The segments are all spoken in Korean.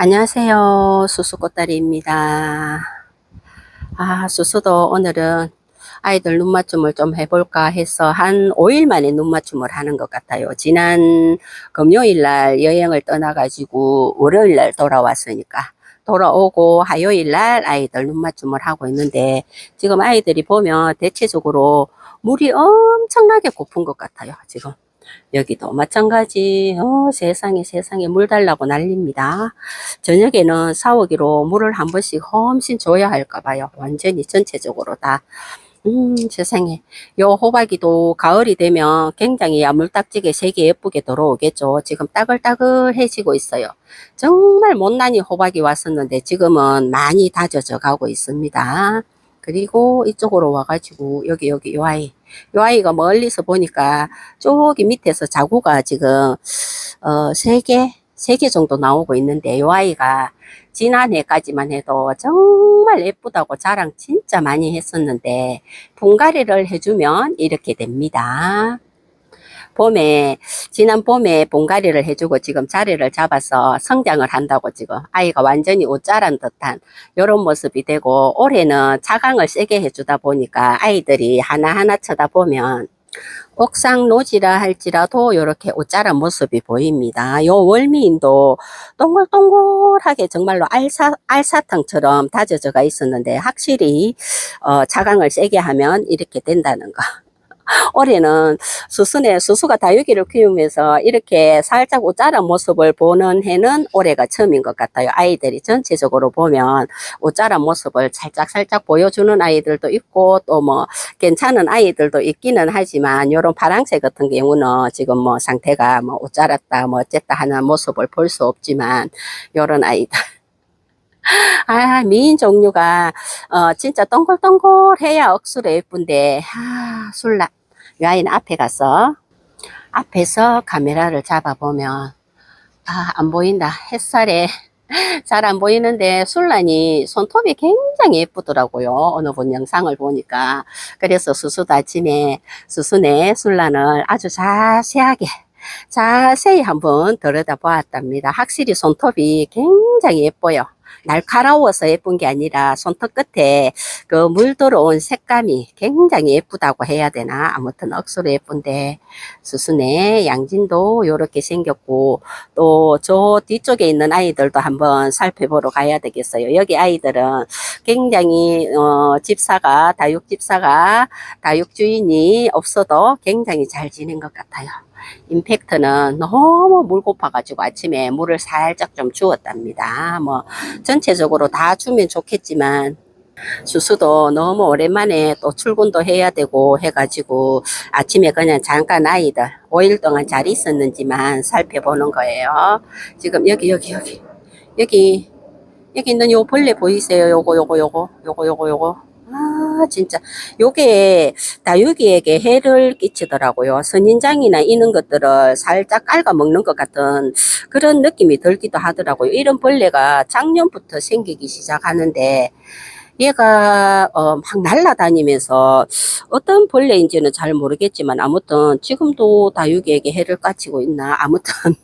안녕하세요. 수수꽃다리입니다. 아, 수수도 오늘은 아이들 눈 맞춤을 좀 해볼까 해서 한 5일 만에 눈 맞춤을 하는 것 같아요. 지난 금요일 날 여행을 떠나가지고 월요일 날 돌아왔으니까 돌아오고 화요일 날 아이들 눈 맞춤을 하고 있는데 지금 아이들이 보면 대체적으로 물이 엄청나게 고픈 것 같아요. 지금. 여기도 마찬가지. 어, 세상에 세상에 물 달라고 난립니다. 저녁에는 샤워기로 물을 한 번씩 험신 줘야 할까 봐요. 완전히 전체적으로 다. 음, 세상에. 요 호박이도 가을이 되면 굉장히 야물딱지게 색이 예쁘게 들어오겠죠. 지금 따글따글해지고 있어요. 정말 못난이 호박이 왔었는데 지금은 많이 다져져 가고 있습니다. 그리고 이쪽으로 와가지고 여기 여기 요 아이 요 아이가 멀리서 보니까 저기 밑에서 자구가 지금 어, 세 개, 세 개 정도 나오고 있는데 요 아이가 지난해까지만 해도 정말 예쁘다고 자랑 진짜 많이 했었는데 분갈이를 해주면 이렇게 됩니다. 봄에 지난 봄에 분갈이를 해주고 지금 자리를 잡아서 성장을 한다고 지금 아이가 완전히 옷자란 듯한 이런 모습이 되고 올해는 차강을 세게 해주다 보니까 아이들이 하나하나 쳐다보면 옥상 노지라 할지라도 이렇게 옷자란 모습이 보입니다. 요 월미인도 동글동글하게 정말로 알사, 알사탕처럼 다져져가 있었는데 확실히 어, 차강을 세게 하면 이렇게 된다는 거. 올해는 수순에 수수가 다육이를 키우면서 이렇게 살짝 옷자란 모습을 보는 해는 올해가 처음인 것 같아요. 아이들이 전체적으로 보면 옷자란 모습을 살짝 살짝 보여주는 아이들도 있고 또 뭐 괜찮은 아이들도 있기는 하지만 이런 파랑새 같은 경우는 지금 뭐 상태가 뭐 옷자랐다 뭐 어쨌다 하는 모습을 볼 수 없지만 이런 아이들. 아, 미인 종류가, 어, 진짜 동글동글해야 억수로 예쁜데, 아, 술 라. 이 아이는 앞에 가서, 앞에서 카메라를 잡아보면, 아, 안 보인다. 햇살에 잘 안 보이는데, 술란이 손톱이 굉장히 예쁘더라고요. 어느 분 영상을 보니까. 그래서 수수도 아침에 수순의 술란을 아주 자세하게 자세히 한번 들여다 보았답니다. 확실히 손톱이 굉장히 예뻐요. 날카로워서 예쁜 게 아니라 손톱 끝에 그 물 들어온 색감이 굉장히 예쁘다고 해야 되나? 아무튼 억수로 예쁜데 수순에 양진도 이렇게 생겼고 또 저 뒤쪽에 있는 아이들도 한번 살펴보러 가야 되겠어요. 여기 아이들은 굉장히 어, 집사가 다육 집사가 다육 주인이 없어도 굉장히 잘 지낸 것 같아요 임팩트는 너무 물 고파가지고 아침에 물을 살짝 좀 주었답니다. 뭐 전체적으로 다 주면 좋겠지만 수수도 너무 오랜만에 또 출근도 해야 되고 해가지고 아침에 그냥 잠깐 아이들 5일 동안 잘 있었는지만 살펴보는 거예요. 지금 여기 여기 여기 여기 여기 있는 요 벌레 보이세요? 요거 요거 요거 요거 요거 요거 아 진짜 요게 다육이에게 해를 끼치더라고요. 선인장이나 이런 것들을 살짝 깔아 먹는 것 같은 그런 느낌이 들기도 하더라고요. 이런 벌레가 작년부터 생기기 시작하는데 얘가 어, 막 날아다니면서 어떤 벌레인지는 잘 모르겠지만 아무튼 지금도 다육이에게 해를 까치고 있나 아무튼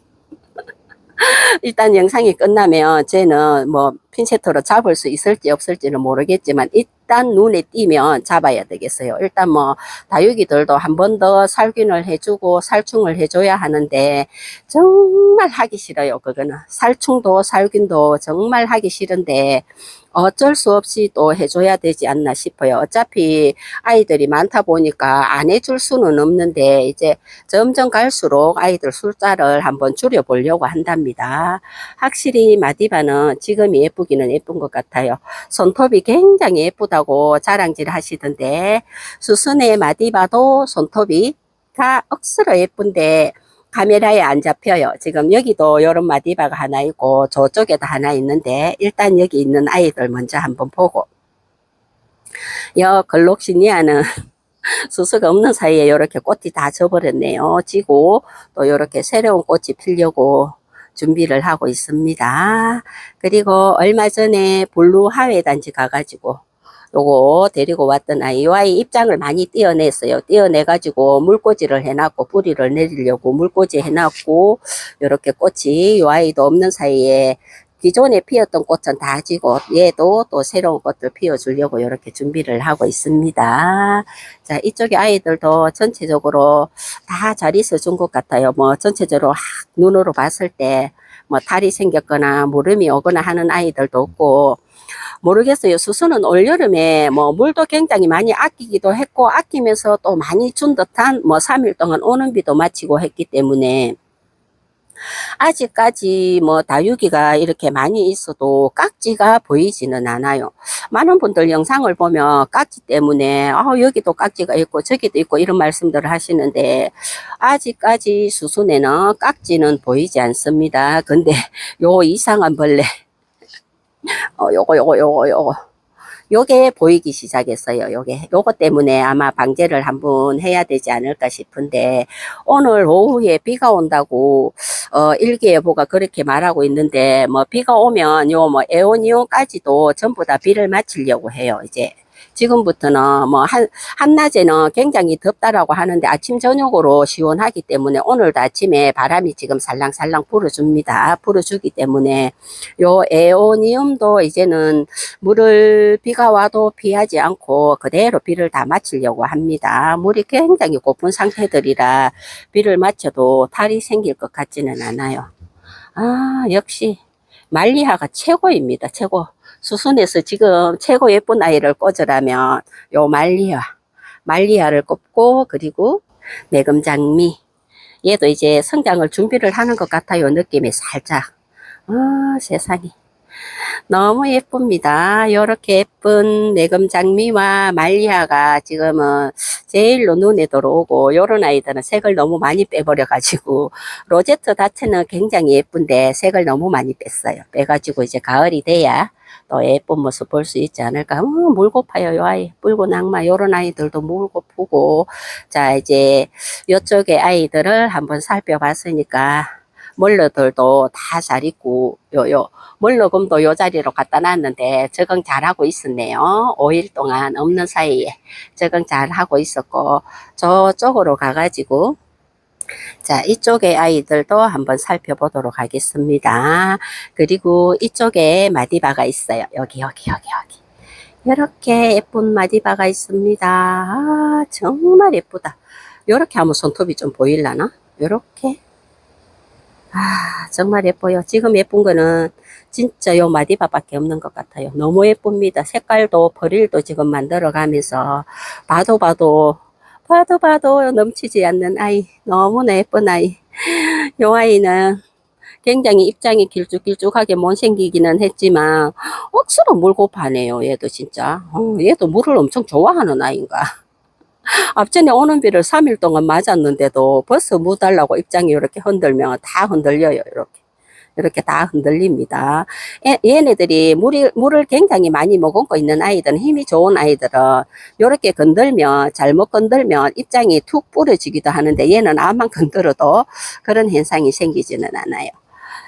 일단 영상이 끝나면 쟤는 뭐 핀셋으로 잡을 수 있을지 없을지는 모르겠지만 일단 눈에 띄면 잡아야 되겠어요. 일단 뭐 다육이들도 한 번 더 살균을 해주고 살충을 해줘야 하는데 정말 하기 싫어요. 그거는 살충도 살균도 정말 하기 싫은데 어쩔 수 없이 또 해줘야 되지 않나 싶어요. 어차피 아이들이 많다 보니까 안 해줄 수는 없는데 이제 점점 갈수록 아이들 숫자를 한번 줄여보려고 한답니다. 확실히 마디바는 지금이 예쁘기는 예쁜 것 같아요. 손톱이 굉장히 예쁘다고 자랑질 하시던데 수순의 마디바도 손톱이 다 억수로 예쁜데 카메라에 안 잡혀요. 지금 여기도 요런 마디바가 하나 있고 저쪽에도 하나 있는데 일단 여기 있는 아이들 먼저 한번 보고 여 글록시니아는 수수가 없는 사이에 이렇게 꽃이 다 져버렸네요. 지고 또 이렇게 새로운 꽃이 피려고 준비를 하고 있습니다. 그리고 얼마 전에 블루 하회 단지 가가지고 요거 데리고 왔던 아이, 이 아이 입장을 많이 띄어냈어요. 띄어내가지고 물꽂이를 해놨고, 뿌리를 내리려고 물꽂이 해놨고, 요렇게 꽃이 이 아이도 없는 사이에 기존에 피었던 꽃은 다 지고 얘도 또 새로운 꽃들 피워주려고 이렇게 준비를 하고 있습니다. 자, 이쪽에 아이들도 전체적으로 다 잘 있어준 것 같아요. 뭐 전체적으로 확 눈으로 봤을 때 뭐 탈이 생겼거나 무름이 오거나 하는 아이들도 없고 모르겠어요. 수수는 올여름에 뭐 물도 굉장히 많이 아끼기도 했고 아끼면서 또 많이 준 듯한 뭐 3일 동안 오는 비도 마치고 했기 때문에 아직까지 뭐 다육이가 이렇게 많이 있어도 깍지가 보이지는 않아요. 많은 분들 영상을 보면 깍지 때문에 아 여기도 깍지가 있고 저기도 있고 이런 말씀들을 하시는데 아직까지 수순에는 깍지는 보이지 않습니다. 근데 요 이상한 벌레 어 요거 요거 요거 요거 요게 보이기 시작했어요. 요게 요거 때문에 아마 방제를 한번 해야 되지 않을까 싶은데 오늘 오후에 비가 온다고 어 일기예보가 그렇게 말하고 있는데 뭐 비가 오면 요 뭐 에오니온까지도 전부 다 비를 맞추려고 해요. 이제 지금부터는 뭐 한, 한낮에는 굉장히 덥다라고 하는데 아침 저녁으로 시원하기 때문에 오늘도 아침에 바람이 지금 살랑살랑 불어줍니다. 불어주기 때문에 요 에오니움도 이제는 물을 비가 와도 피하지 않고 그대로 비를 다 맞추려고 합니다. 물이 굉장히 고픈 상태들이라 비를 맞춰도 탈이 생길 것 같지는 않아요. 아, 역시 말리아가 최고입니다. 최고. 수순에서 지금 최고 예쁜 아이를 꽂으라면 요 말리아, 말리아를 꼽고 그리고 내금장미 얘도 이제 성장을 준비를 하는 것 같아요. 느낌이 살짝. 아, 세상에. 너무 예쁩니다. 이렇게 예쁜 내금장미와 말리아가 지금은 제일로 눈에 들어오고 요런 아이들은 색을 너무 많이 빼버려 가지고 로제트 자체는 굉장히 예쁜데 색을 너무 많이 뺐어요. 빼가지고 이제 가을이 돼야 또 예쁜 모습 볼 수 있지 않을까. 어, 물 고파요, 요 아이. 붉은 악마, 요런 아이들도 물 고프고. 자, 이제 요쪽에 아이들을 한번 살펴봤으니까, 멀러들도 다 잘 있고, 요, 요, 멀러금도 요 자리로 갖다 놨는데 적응 잘 하고 있었네요. 5일 동안 없는 사이에 적응 잘 하고 있었고, 저쪽으로 가가지고, 자, 이쪽의 아이들도 한번 살펴보도록 하겠습니다. 그리고 이쪽에 마디바가 있어요. 여기, 여기, 여기, 여기. 이렇게 예쁜 마디바가 있습니다. 아, 정말 예쁘다. 이렇게 하면 손톱이 좀 보일라나? 이렇게. 아, 정말 예뻐요. 지금 예쁜 거는 진짜 요 마디바 밖에 없는 것 같아요. 너무 예쁩니다. 색깔도 버릴도 지금 만들어 가면서 봐도 봐도 봐도 봐도 넘치지 않는 아이. 너무나 예쁜 아이. 요 아이는 굉장히 입장이 길쭉길쭉하게 못 생기기는 했지만 억수로 물 고 파네요. 얘도 진짜. 어, 얘도 물을 엄청 좋아하는 아이인가. 앞전에 오는 비를 3일 동안 맞았는데도 벌써 무 달라고 입장이 이렇게 흔들면 다 흔들려요. 이렇게. 이렇게 다 흔들립니다. 얘, 얘네들이 물이, 물을 굉장히 많이 머금고 있는 아이들은 힘이 좋은 아이들은 이렇게 건들면 잘못 건들면 입장이 툭 부러지기도 하는데 얘는 암만 건들어도 그런 현상이 생기지는 않아요.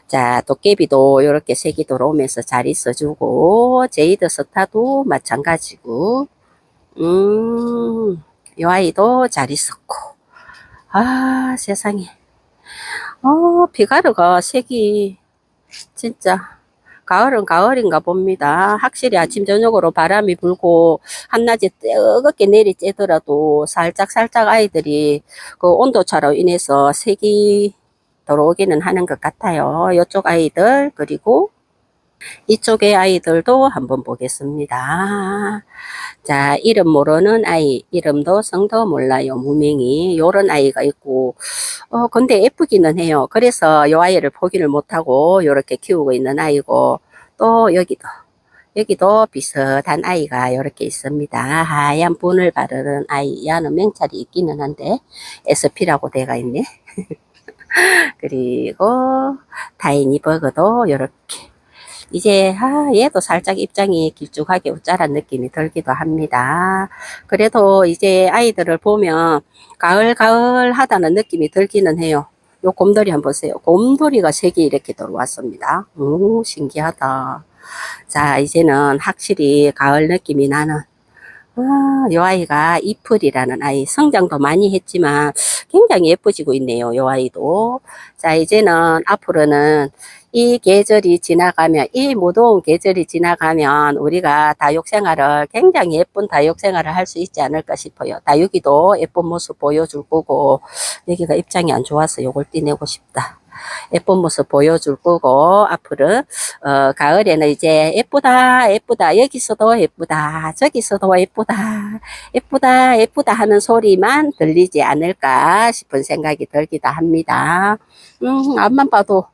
자, 도깨비도 이렇게 색이 들어오면서 잘 있어주고 제이드 스타도 마찬가지고 음, 이 아이도 잘 있었고 아 세상에 어, 피가루가 색이 진짜 가을은 가을인가 봅니다. 확실히 아침 저녁으로 바람이 불고 한낮에 뜨겁게 내리 쬐더라도 살짝 살짝 아이들이 그 온도차로 인해서 색이 들어오기는 하는 것 같아요. 이쪽 아이들 그리고 이쪽의 아이들도 한번 보겠습니다. 자, 이름 모르는 아이, 이름도 성도 몰라요, 무명이. 요런 아이가 있고, 어, 근데 예쁘기는 해요. 그래서 요 아이를 포기를 못하고 요렇게 키우고 있는 아이고, 또 여기도, 여기도 비슷한 아이가 요렇게 있습니다. 하얀 분을 바르는 아이. 야는 맹찰이 있기는 한데, SP라고 돼가 있네. 그리고 다이니 버그도 요렇게 이제 아, 얘도 살짝 입장이 길쭉하게 우짜란 느낌이 들기도 합니다. 그래도 이제 아이들을 보면 가을 가을 하다는 느낌이 들기는 해요. 요 곰돌이 한번 보세요. 곰돌이가 색이 이렇게 들어왔습니다. 오 신기하다. 자 이제는 확실히 가을 느낌이 나는 아, 요 아이가 이플이라는 아이 성장도 많이 했지만 굉장히 예뻐지고 있네요. 요 아이도. 자 이제는 앞으로는 이 계절이 지나가면, 이 무더운 계절이 지나가면 우리가 다육 생활을 굉장히 예쁜 다육 생활을 할 수 있지 않을까 싶어요. 다육이도 예쁜 모습 보여줄 거고, 여기가 입장이 안 좋아서 요걸 띠내고 싶다. 예쁜 모습 보여줄 거고, 앞으로, 어, 가을에는 이제 예쁘다, 예쁘다, 여기서도 예쁘다, 저기서도 예쁘다, 예쁘다, 예쁘다 하는 소리만 들리지 않을까 싶은 생각이 들기도 합니다. 음, 앞만 봐도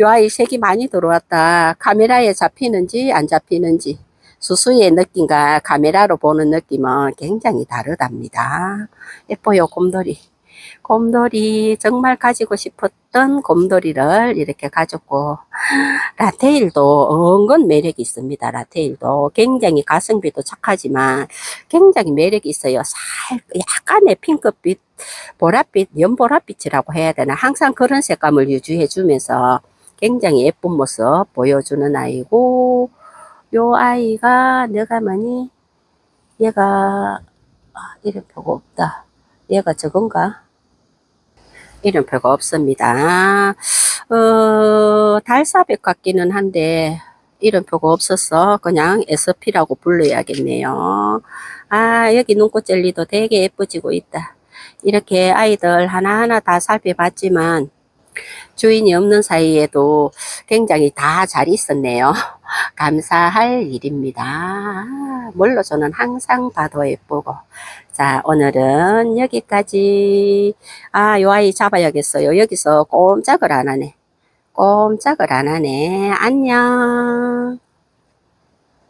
요 아이 색이 많이 들어왔다. 카메라에 잡히는지 안 잡히는지 수수의 느낌과 카메라로 보는 느낌은 굉장히 다르답니다. 예뻐요, 곰돌이. 곰돌이 정말 가지고 싶었던 곰돌이를 이렇게 가졌고 라테일도 은근 매력이 있습니다. 라테일도 굉장히 가성비도 착하지만 굉장히 매력이 있어요. 살 약간의 핑크빛, 보랏빛, 연보랏빛이라고 해야 되나 항상 그런 색감을 유지해 주면서 굉장히 예쁜 모습 보여주는 아이고 요 아이가 내가 뭐니 얘가 아, 이름표가 없다. 얘가 저건가? 이름표가 없습니다. 어, 달사백 같기는 한데 이름표가 없어서 그냥 SP라고 불러야겠네요. 아, 여기 눈꽃 젤리도 되게 예뻐지고 있다. 이렇게 아이들 하나하나 다 살펴봤지만 주인이 없는 사이에도 굉장히 다 잘 있었네요. 감사할 일입니다. 아, 물로 저는 항상 봐도 예쁘고. 자, 오늘은 여기까지. 아, 요 아이 잡아야겠어요. 여기서 꼼짝을 안 하네. 꼼짝을 안 하네. 안녕.